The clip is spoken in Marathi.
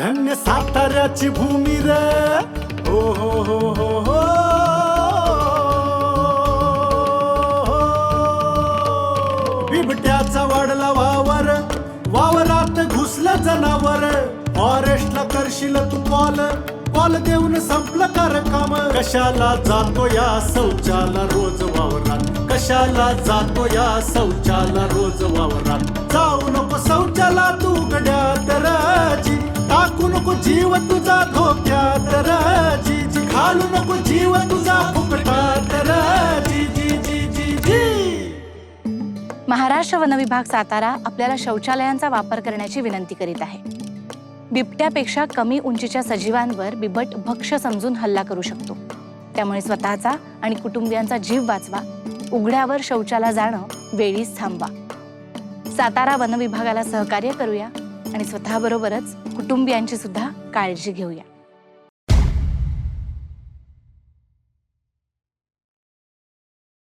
धन्य साताऱ्याची भूमी र. हो हो हो हो हो. बिबट्याचा वाढला वावर वावरात घुसलं जनावर. फॉरेस्टला करशील तू कॉल कॉल देऊन संपलं कर काम कशाला जातो या शौचाला रोज वावरात? कशाला जातो या शौचाला रोज नको जीव तुझा धोक्यात राजी जी घालू नको जीव तुझा फुकटात राजी जी जी जी जी महाराष्ट्र वन विभाग सातारा आपल्याला शौचालयांचा वापर करण्याची विनंती करीत आहे. बिबट्यापेक्षा कमी उंचीच्या सजीवांवर बिबट भक्ष समजून हल्ला करू शकतो. त्यामुळे स्वतःचा आणि कुटुंबियांचा जीव वाचवा उघड्यावर शौचाला जाणं वेळीच थांबवा. सातारा वनविभागाला सहकार्य करूया. आणि स्वतःबरोबरच कुटुंबियांची सुद्धा काळजी घेऊया.